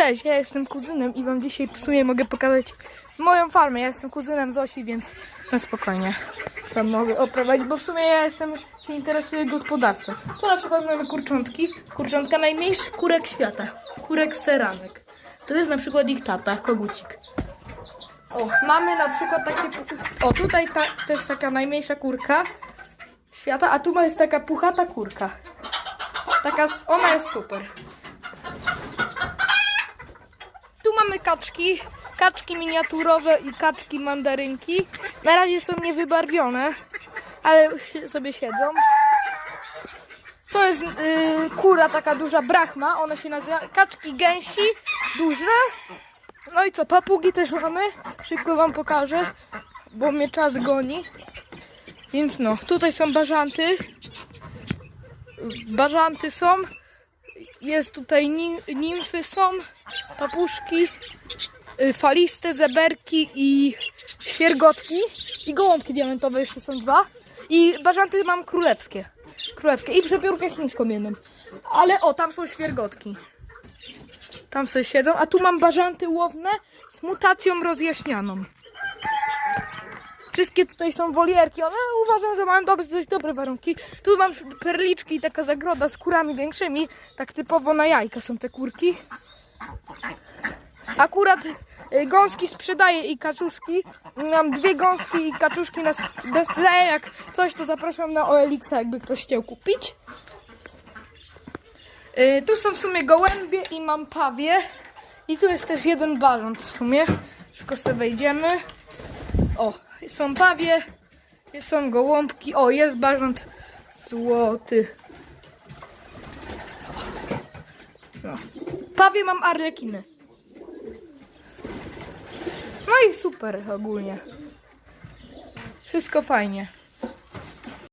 Cześć, ja jestem kuzynem i wam dzisiaj sumie mogę pokazać moją farmę. Ja jestem kuzynem Zosi, więc na spokojnie wam mogę oprowadzić, bo w sumie ja jestem, się interesuję gospodarstwem. Tu na przykład mamy kurczątki. Kurczątka najmniejszych kurek świata. Kurek seranek. To jest na przykład ich tata, kogucik. O, mamy na przykład takie... O, tutaj ta, też taka najmniejsza kurka świata, a tu jest taka puchata kurka. Taka, ona jest super. Tu mamy kaczki, kaczki miniaturowe i kaczki mandarynki. Na razie są niewybarwione, ale sobie siedzą. To jest yy, kura taka duża brachma, ona się nazywa kaczki gęsi, duże. No i co, papugi też mamy. Szybko wam pokażę, bo mnie czas goni. Więc no, tutaj są bażanty. Bażanty są. Jest tutaj nim, nimfy są, papuszki, y, faliste, zeberki i świergotki. I gołąbki diamentowe jeszcze są dwa. I bażanty mam królewskie. Królewskie. I przepiórkę chińską jedną. Ale o, tam są świergotki. Tam sobie siedzą. A tu mam bażanty łowne z mutacją rozjaśnianą. Wszystkie tutaj są wolierki. One uważam, że mają dobre, dość dobre warunki. Tu mam perliczki i taka zagroda z kurami większymi. Tak typowo na jajka są te kurki. Akurat y, gąski sprzedaję i kaczuszki. Mam dwie gąski i kaczuszki na sprzedaję. Jak coś, to zapraszam na OLX, jakby ktoś chciał kupić. Y, Tu są w sumie gołębie i mam pawie. I tu jest też jeden barząd w sumie. Szybko sobie wejdziemy. O, są pawie, są gołąbki. O, jest barząd złoty. Pawie mam arlekiny. No i super ogólnie. Wszystko fajnie.